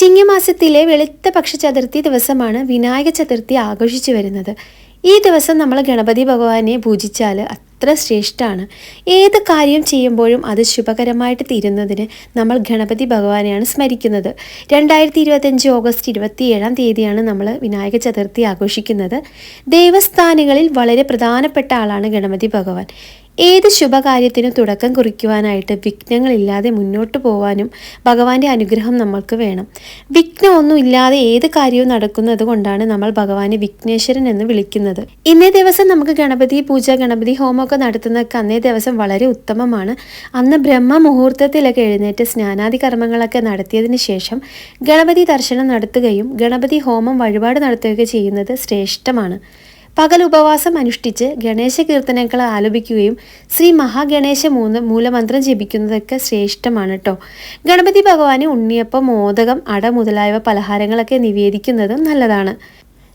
ചിങ്ങമാസത്തിലെ വെളുത്ത പക്ഷ ചതുർത്ഥി ദിവസമാണ് വിനായക ചതുർത്ഥി ആഘോഷിച്ചു വരുന്നത്. ഈ ദിവസം നമ്മൾ ഗണപതി ഭഗവാനെ പൂജിച്ചാൽ അത്ര ശ്രേഷ്ഠമാണ് ഏത് കാര്യം ചെയ്യുമ്പോഴും അത് ശുഭകരമായിട്ട് തീരുന്നതിന് നമ്മൾ ഗണപതി ഭഗവാനെയാണ് സ്മരിക്കുന്നത്. രണ്ടായിരത്തി ഇരുപത്തഞ്ച് ഓഗസ്റ്റ് ഇരുപത്തിയേഴാം തീയതിയാണ് നമ്മൾ വിനായക ചതുർത്ഥി ആഘോഷിക്കുന്നത്. ദേവസ്ഥാനങ്ങളിൽ വളരെ പ്രധാനപ്പെട്ട ആളാണ് ഗണപതി ഭഗവാൻ. ഏത് ശുഭകാര്യത്തിനും തുടക്കം കുറിക്കുവാനായിട്ട് വിഘ്നങ്ങളില്ലാതെ മുന്നോട്ട് പോവാനും ഭഗവാന്റെ അനുഗ്രഹം നമ്മൾക്ക് വേണം. വിഘ്നമൊന്നും ഇല്ലാതെ ഏത് കാര്യവും നടക്കുന്നത് കൊണ്ടാണ് നമ്മൾ ഭഗവാനെ വിഘ്നേശ്വരൻ എന്ന് വിളിക്കുന്നത്. ഇന്നേ ദിവസം നമുക്ക് ഗണപതി പൂജ ഗണപതി ഹോമമൊക്കെ നടത്തുന്നതൊക്കെ അന്നേ ദിവസം വളരെ ഉത്തമമാണ്. അന്ന് ബ്രഹ്മ മുഹൂർത്തത്തിലൊക്കെ എഴുന്നേറ്റ് സ്നാനാദി കർമ്മങ്ങളൊക്കെ നടത്തിയതിന് ശേഷം ഗണപതി ദർശനം നടത്തുകയും ഗണപതി ഹോമം വഴിപാട് നടത്തുകയൊക്കെ ചെയ്യുന്നത് ശ്രേഷ്ഠമാണ്. പകൽ ഉപവാസം അനുഷ്ഠിച്ച് ഗണേശ കീർത്തനങ്ങൾ ആലപിക്കുകയും ശ്രീ മഹാഗണേശ മൂന്ന് മൂലമന്ത്രം ജപിക്കുന്നതൊക്കെ ശ്രേഷ്ഠമാണ് കേട്ടോ ഗണപതി ഭഗവാന് ഉണ്ണിയപ്പം മോദകം അട മുതലായവ പലഹാരങ്ങളൊക്കെ നിവേദിക്കുന്നതും നല്ലതാണ്.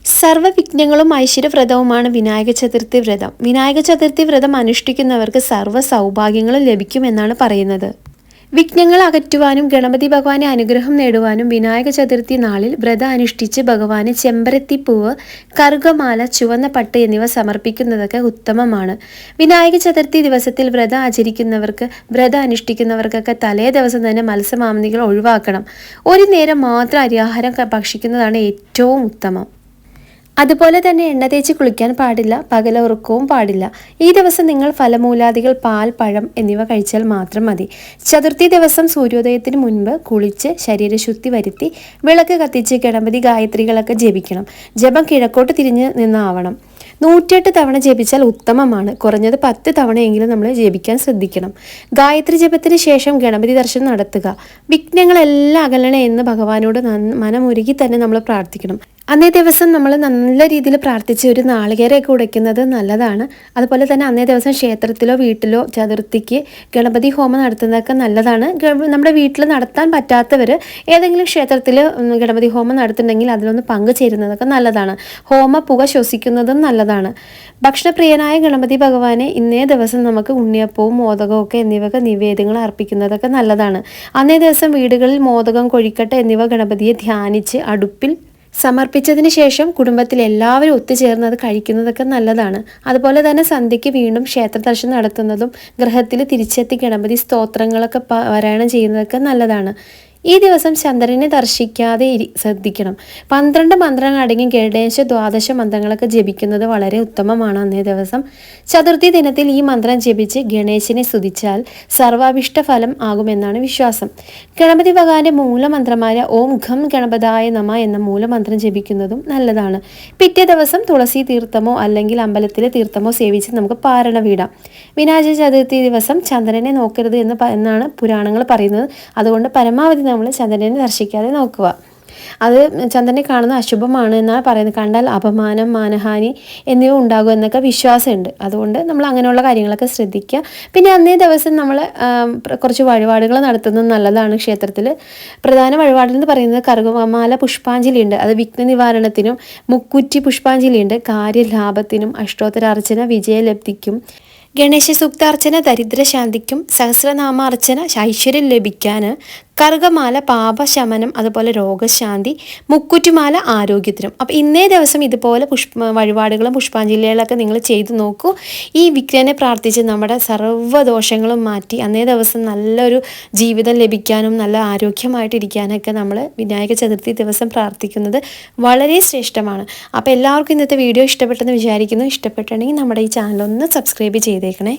സർവവിഘ്നങ്ങളും ഐശ്വര്യവ്രതവുമാണ് വിനായക ചതുർത്ഥി വ്രതം. വിനായക ചതുർത്ഥി വ്രതം അനുഷ്ഠിക്കുന്നവർക്ക് സർവ സൗഭാഗ്യങ്ങളും ലഭിക്കുമെന്നാണ് പറയുന്നത്. വിഘ്നങ്ങൾ അകറ്റുവാനും ഗണപതി ഭഗവാനെ അനുഗ്രഹം നേടുവാനും വിനായക ചതുർത്ഥി നാളിൽ വ്രത അനുഷ്ഠിച്ച് ഭഗവാന് ചെമ്പരത്തിപ്പൂവ് കറുകമാല ചുവന്ന പട്ട് എന്നിവ സമർപ്പിക്കുന്നതൊക്കെ ഉത്തമമാണ്. വിനായക ചതുർത്ഥി ദിവസത്തിൽ വ്രത ആചരിക്കുന്നവർക്ക് വ്രത അനുഷ്ഠിക്കുന്നവർക്കൊക്കെ തലേ ദിവസം തന്നെ മത്സ്യമാമനികൾ ഒഴിവാക്കണം. ഒരു നേരം മാത്രം അരിയാഹാരം ഭക്ഷിക്കുന്നതാണ് ഏറ്റവും ഉത്തമം. അതുപോലെ തന്നെ എണ്ണ തേച്ച് കുളിക്കാൻ പാടില്ല പകലുറക്കവും പാടില്ല. ഈ ദിവസം നിങ്ങൾ ഫലമൂലാദികൾ പാൽ പഴം എന്നിവ കഴിച്ചാൽ മാത്രം മതി. ചതുർത്ഥി ദിവസം സൂര്യോദയത്തിന് മുൻപ് കുളിച്ച് ശരീരശുദ്ധി വരുത്തി വിളക്ക് കത്തിച്ച് ഗണപതി ഗായത്രികളൊക്കെ ജപിക്കണം. ജപം കിഴക്കോട്ട് തിരിഞ്ഞ് നിന്നാവണം. നൂറ്റെട്ട് തവണ ജപിച്ചാൽ ഉത്തമമാണ്. കുറഞ്ഞത് പത്ത് തവണയെങ്കിലും നമ്മൾ ജപിക്കാൻ ശ്രദ്ധിക്കണം. ഗായത്രി ജപത്തിന് ശേഷം ഗണപതി ദർശനം നടത്തുക. വിഘ്നങ്ങളെല്ലാം അകലണേ എന്ന് ഭഗവാനോട് മനമുരുകി തന്നെ നമ്മൾ പ്രാർത്ഥിക്കണം. അന്നേ ദിവസം നമ്മൾ നല്ല രീതിയിൽ പ്രാർത്ഥിച്ച് ഒരു നാളികേരയൊക്കെ ഉടയ്ക്കുന്നത് നല്ലതാണ്. അതുപോലെ തന്നെ അന്നേ ദിവസം ക്ഷേത്രത്തിലോ വീട്ടിലോ ചതുർത്ഥിക്ക് ഗണപതി ഹോമം നടത്തുന്നതൊക്കെ നല്ലതാണ്. നമ്മുടെ വീട്ടിൽ നടത്താൻ പറ്റാത്തവർ ഏതെങ്കിലും ക്ഷേത്രത്തിൽ ഗണപതി ഹോമം നടത്തുന്നുണ്ടെങ്കിൽ അതിലൊന്ന് പങ്കുചേരുന്നതൊക്കെ നല്ലതാണ്. ഹോമ പുക ശ്വസിക്കുന്നതും നല്ലതാണ്. ഭക്ഷണപ്രിയനായ ഗണപതി ഭഗവാനെ ഇന്നേ ദിവസം നമുക്ക് ഉണ്ണിയപ്പവും മോദകവും ഒക്കെ എന്നിവയൊക്കെ നിവേദ്യങ്ങൾ അർപ്പിക്കുന്നതൊക്കെ നല്ലതാണ്. അന്നേ ദിവസം വീടുകളിൽ മോദകം കൊഴിക്കട്ടെ എന്നിവ ഗണപതിയെ ധ്യാനിച്ച് അടുപ്പിൽ സമർപ്പിച്ചതിന് ശേഷം കുടുംബത്തിൽ എല്ലാവരും ഒത്തുചേർന്ന് അത് കഴിക്കുന്നതൊക്കെ നല്ലതാണ്. അതുപോലെ തന്നെ സന്ധ്യയ്ക്ക് വീണ്ടും ക്ഷേത്ര ദർശനം നടത്തുന്നതും ഗൃഹത്തിൽ തിരിച്ചെത്തി ഗണപതി സ്തോത്രങ്ങളൊക്കെ പാരായണം ചെയ്യുന്നതൊക്കെ നല്ലതാണ്. ഈ ദിവസം ചന്ദ്രനെ ദർശിക്കാതെ ശ്രദ്ധിക്കണം. പന്ത്രണ്ട് മന്ത്രങ്ങൾ അടങ്ങി ഗണേശ ദ്വാദശ മന്ത്രങ്ങളൊക്കെ ജപിക്കുന്നത് വളരെ ഉത്തമമാണ് അന്നേ ദിവസം. ചതുർത്ഥി ദിനത്തിൽ ഈ മന്ത്രം ജപിച്ച് ഗണേശനെ സ്തുതിച്ചാൽ സർവാഭിഷ്ട ഫലം ആകുമെന്നാണ് വിശ്വാസം. ഗണപതി ഭഗവാന്റെ മൂലമന്ത്രമായ ഓം ഘം ഗണപതായ നമ എന്ന മൂലമന്ത്രം ജപിക്കുന്നതും നല്ലതാണ്. പിറ്റേ ദിവസം തുളസി തീർത്ഥമോ അല്ലെങ്കിൽ അമ്പലത്തിലെ തീർത്ഥമോ സേവിച്ച് നമുക്ക് പാരണ വീടാം. വിനാശ ചതുർത്ഥി ദിവസം ചന്ദ്രനെ നോക്കരുത് എന്ന് എന്നാണ് പുരാണങ്ങൾ പറയുന്നത്. അതുകൊണ്ട് പരമാവധി നമ്മൾ ചന്ദ്രനെ ദർശിക്കാതെ നോക്കുക. അത് ചന്ദ്രനെ കാണുന്ന അശുഭമാണ് എന്നാണ് പറയുന്നത്. കണ്ടാൽ അപമാനം മാനഹാനി എന്നിവ ഉണ്ടാകും എന്നൊക്കെ വിശ്വാസമുണ്ട്. അതുകൊണ്ട് നമ്മൾ അങ്ങനെയുള്ള കാര്യങ്ങളൊക്കെ ശ്രദ്ധിക്കുക. പിന്നെ അന്നേ ദിവസം നമ്മൾ കുറച്ച് വഴിപാടുകൾ നടത്തുന്നത് നല്ലതാണ് ക്ഷേത്രത്തിൽ പ്രധാന വഴിപാടെന്ന് പറയുന്നത് കറുകമാല പുഷ്പാഞ്ജലി ഉണ്ട് അത് വിഘ്ന നിവാരണത്തിനും മുക്കുറ്റി പുഷ്പാഞ്ജലി ഉണ്ട് കാര്യലാഭത്തിനും അഷ്ടോത്തരാർച്ചന വിജയലബ്ധിക്കും ഗണേശ സൂക്താർച്ചന ദരിദ്രശാന്തിക്കും സഹസ്രനാമാർച്ചന ഐശ്വര്യം ലഭിക്കാൻ കറുകമാല പാപശമനം അതുപോലെ രോഗശാന്തി മുക്കുറ്റുമാല ആരോഗ്യത്തിനും. അപ്പോൾ ഇന്നേ ദിവസം ഇതുപോലെ പുഷ്പ വഴിപാടുകളും പുഷ്പാഞ്ജലികളൊക്കെ നിങ്ങൾ ചെയ്തു നോക്കൂ. ഈ വിഗ്രഹനെ പ്രാർത്ഥിച്ച് നമ്മുടെ സർവദോഷങ്ങളും മാറ്റി അന്നേ ദിവസം നല്ലൊരു ജീവിതം ലഭിക്കാനും നല്ല ആരോഗ്യമായിട്ടിരിക്കാനൊക്കെ നമ്മൾ വിനായക ചതുർത്ഥി ദിവസം പ്രാർത്ഥിക്കുന്നത് വളരെ ശ്രേഷ്ഠമാണ്. അപ്പോൾ എല്ലാവർക്കും ഇന്നത്തെ വീഡിയോ ഇഷ്ടപ്പെട്ടെന്ന് വിചാരിക്കുന്നു. ഇഷ്ടപ്പെട്ടുണ്ടെങ്കിൽ നമ്മുടെ ഈ ചാനൽ ഒന്ന് സബ്സ്ക്രൈബ് ചെയ്തേക്കണേ.